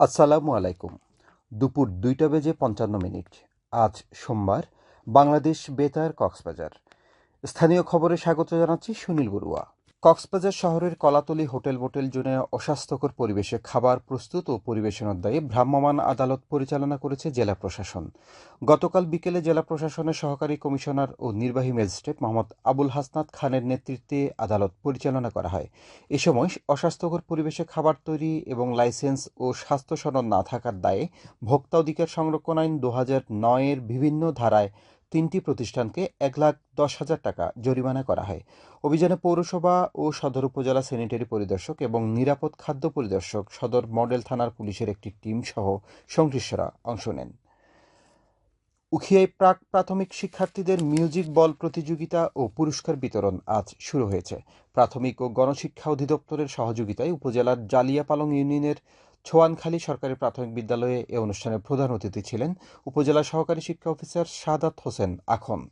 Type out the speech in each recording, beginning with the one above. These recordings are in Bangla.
আসসালামু আলাইকুম। দুপুর দুইটা বেজে পঞ্চান্ন মিনিট। আজ সোমবার, বাংলাদেশ বেতার কক্সবাজার। স্থানীয় খবরে স্বাগত জানাচ্ছি সুনীল বড়ুয়া। কক্সবাজার শহরের কলাতলি হোটেল মোটেল জোনে অস্বাস্থ্যকর পরিবেশে খাবার প্রস্তুত ও পরিবেশনের দায়ে ভ্রাম্যমাণ আদালত পরিচালনা করেছে জেলা প্রশাসন। গতকাল বিকেলে জেলা প্রশাসনের সহকারী কমিশনার ও নির্বাহী ম্যাজিস্ট্রেট মোহাম্মদ আবুল হাসনাত খানের নেতৃত্বে আদালত পরিচালনা করা হয়। এ সময় অস্বাস্থ্যকর পরিবেশে খাবার তৈরি এবং লাইসেন্স ও স্বাস্থ্য সনদ না থাকার দায়ে ভোক্তা অধিকার সংরক্ষণ আইন দু হাজার নয়ের বিভিন্ন ধারায় তিনটি প্রতিষ্ঠানকে এক লাখ দশ হাজার টাকা জরিমানা করা হয়। অভিযানে পৌরসভা ও সদর উপজেলা স্যানিটারি পরিদর্শক এবং নিরাপদ খাদ্য পরিদর্শক সদর মডেল থানার পুলিশের একটি টিম সহ সংশ্লিষ্টরা অংশ নেন। উখিয়ায় প্রাক প্রাথমিক শিক্ষার্থীদের মিউজিক বল প্রতিযোগিতা ও পুরস্কার বিতরণ আজ শুরু হয়েছে। প্রাথমিক ও গণশিক্ষা অধিদপ্তরের সহযোগিতায় উপজেলার জালিয়াপালং ইউনিয়নের ছোয়ানখালী সরকারি প্রাথমিক বিদ্যালয়ে এ অনুষ্ঠানে প্রধান অতিথি ছিলেন উপজেলা সহকারী শিক্ষা অফিসার সাদাত হোসেন আখন্দ।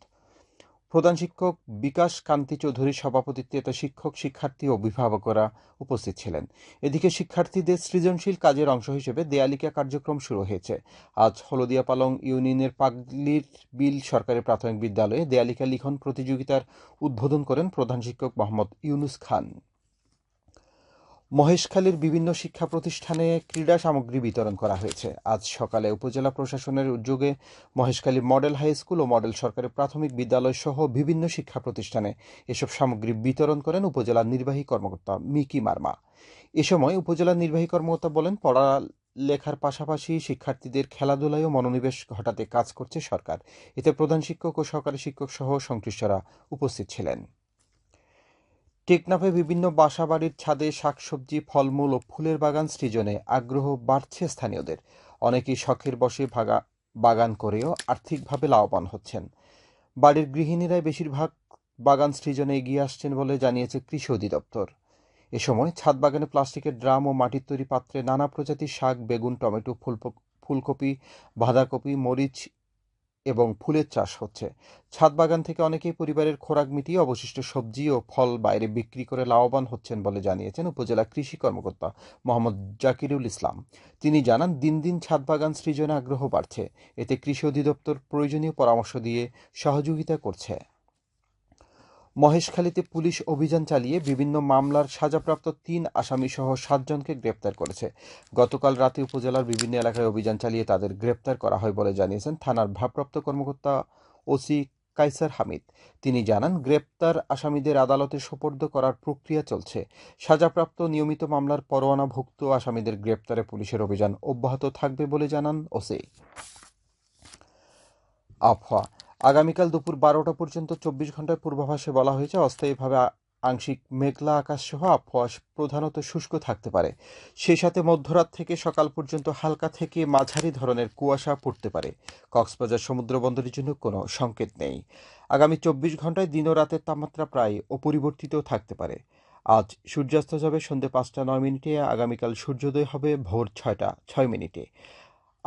প্রধান শিক্ষক বিকাশ কান্তি চৌধুরীর সভাপতিত্বে এতে শিক্ষক, শিক্ষার্থী ও অভিভাবকরা উপস্থিত ছিলেন। এদিকে শিক্ষার্থীদের সৃজনশীল কাজের অংশ হিসেবে দেয়ালিকা কার্যক্রম শুরু হয়েছে। আজ হলদিয়া পালং ইউনিয়নের পাগলির বিল সরকারি প্রাথমিক বিদ্যালয়ে দেয়ালিকা লিখন প্রতিযোগিতার উদ্বোধন করেন প্রধান শিক্ষক মোহাম্মদ ইউনুস খান। মহেশখালীর বিভিন্ন শিক্ষা প্রতিষ্ঠানে ক্রীড়া সামগ্রী বিতরণ করা হয়েছে। আজ সকালে উপজেলা প্রশাসনের উদ্যোগে মহেশখালী মডেল হাই স্কুল ও মডেল সরকারি প্রাথমিক বিদ্যালয় সহ বিভিন্ন শিক্ষা প্রতিষ্ঠানে এসব সামগ্রী বিতরণ করেন উপজেলা নির্বাহী কর্মকর্তা মিকি মার্মা। এ সময় উপজেলা নির্বাহী কর্মকর্তা বলেন পড়া লেখার পাশাপাশি শিক্ষার্থীদের খেলাধুলায়ও মনোনিবেশ ঘটাতে কাজ করছে সরকার। এতে প্রধান শিক্ষক ও সহকারী শিক্ষক সহ সংশ্লিষ্টরা উপস্থিত ছিলেন। টেকনাফে বিভিন্ন বাসাবাড়ির ছাদে শাকসবজি, ফলমূল ও ফুলের বাগান সৃজনে আগ্রহ বাড়ছে স্থানীয়দের। অনেকেই শখের বসে ভাগা, বাগান করেও আর্থিকভাবে লাভবান হচ্ছেন। বাড়ির গৃহিণীরাই বেশিরভাগ বাগান সৃজনে এগিয়ে আসছেন বলে জানিয়েছে কৃষি অধিদপ্তর। এ সময় ছাদ বাগানে প্লাস্টিকের ড্রাম ও মাটির তৈরি পাত্রে নানা প্রজাতির শাক, বেগুন, টমেটো ফুল ফুলকপি, বাঁধাকপি, মরিচ এবং ফুলের চাষ হচ্ছে। ছাদ বাগান থেকে অনেকেই পরিবারের খোরাক মিটিয়ে অবশিষ্ট সবজি ও ফল বাইরে বিক্রি করে লাভবান হচ্ছেন বলে জানিয়েছেন উপজেলা কৃষি কর্মকর্তা মোহাম্মদ জাকিরুল ইসলাম। তিনি জানান, দিন দিন ছাদ বাগান সৃজনে আগ্রহ বাড়ছে। এতে কৃষি অধিদপ্তর প্রয়োজনীয় পরামর্শ দিয়ে সহযোগিতা করছে। মহেশখালীতে পুলিশ অভিযান চালিয়ে বিভিন্ন মামলার সাজাপ্রাপ্ত তিন আসামি সহ সাতজনকে গ্রেপ্তার করেছে। গতকাল রাতে উপজেলার বিভিন্ন এলাকায় অভিযান চালিয়ে তাদের গ্রেপ্তার করা হয় বলে জানিয়েছেন থানার ভারপ্রাপ্ত কর্মকর্তা ওসি কাইসার হামিদ। তিনি জানান, গ্রেপ্তার আসামিদের আদালতে সোপর্দ করার প্রক্রিয়া চলছে। সাজাপ্রাপ্ত নিয়মিত মামলার পরোয়ানাভুক্ত আসামিদের গ্রেপ্তারে পুলিশের অভিযান অব্যাহত থাকবে বলে জানান ওসি। আবহাওয়া আগামীকাল দুপুর বারোটা পর্যন্ত চব্বিশ ঘণ্টার পূর্বাভাসে বলা হয়েছে, অস্থায়ীভাবে আংশিক মেঘলা আকাশ সহ আবহাওয়া প্রধানত শুষ্ক থাকতে পারে। সেই সাথে মধ্যরাত থেকে সকাল পর্যন্ত হালকা থেকে মাঝারি ধরনের কুয়াশা পড়তে পারে। কক্সবাজার সমুদ্র বন্দরের জন্য কোনো সংকেত নেই। আগামী চব্বিশ ঘন্টায় দিন ও রাতের তাপমাত্রা প্রায় অপরিবর্তিত থাকতে পারে। আজ সূর্যাস্ত যাবে সন্ধ্যে পাঁচটা নয় মিনিটে, আগামীকাল সূর্যোদয় হবে ভোর ছয়টা ছয় মিনিটে।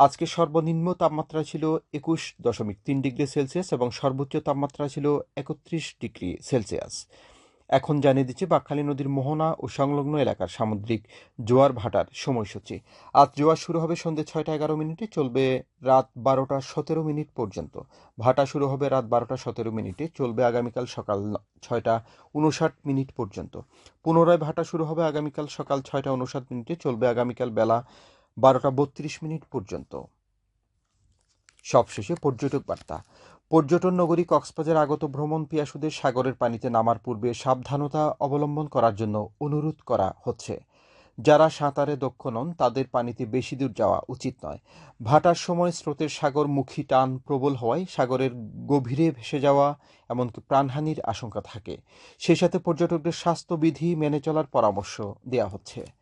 আজকে সর্বনিম্ন তাপমাত্রা ছিল একুশ দশমিক তিন ডিগ্রি সেলসিয়াস এবং সর্বোচ্চ তাপমাত্রা ছিল একত্রিশ ডিগ্রি সেলসিয়াস। এখন জানিয়ে দিচ্ছে, বাকখালী নদীর মোহনা ও সংলগ্ন এলাকার সামুদ্রিক জোয়ার ভাটার সময়সূচি। আজ জোয়ার শুরু হবে সন্ধ্যে ছয়টা এগারো মিনিটে, চলবে রাত বারোটা সতেরো মিনিট পর্যন্ত। ভাটা শুরু হবে রাত বারোটা সতেরো মিনিটে, চলবে আগামীকাল সকাল ছয়টা উনষাট মিনিট পর্যন্ত। পুনরায় ভাটা শুরু হবে আগামীকাল সকাল ছয়টা উনষাট মিনিটে, চলবে আগামীকাল বেলা বারোটা বত্রিশ মিনিট পর্যন্ত। সবশেষে পর্যটক বার্তা। পর্যটন নগরী কক্সবাজার আগত ভ্রমণ পিয়াসুদের সাগরের পানিতে নামার পূর্বে সাবধানতা অবলম্বন করার জন্য অনুরোধ করা হচ্ছে। যারা সাঁতারে দক্ষ নন, তাদের পানিতে বেশি দূর যাওয়া উচিত নয়। ভাটার সময় স্রোতের সাগরমুখী টান প্রবল হওয়ায় সাগরের গভীরে ভেসে যাওয়া এমনকি প্রাণহানির আশঙ্কা থাকে। সেই সাথে পর্যটকদের স্বাস্থ্যবিধি মেনে চলার পরামর্শ দেওয়া হচ্ছে।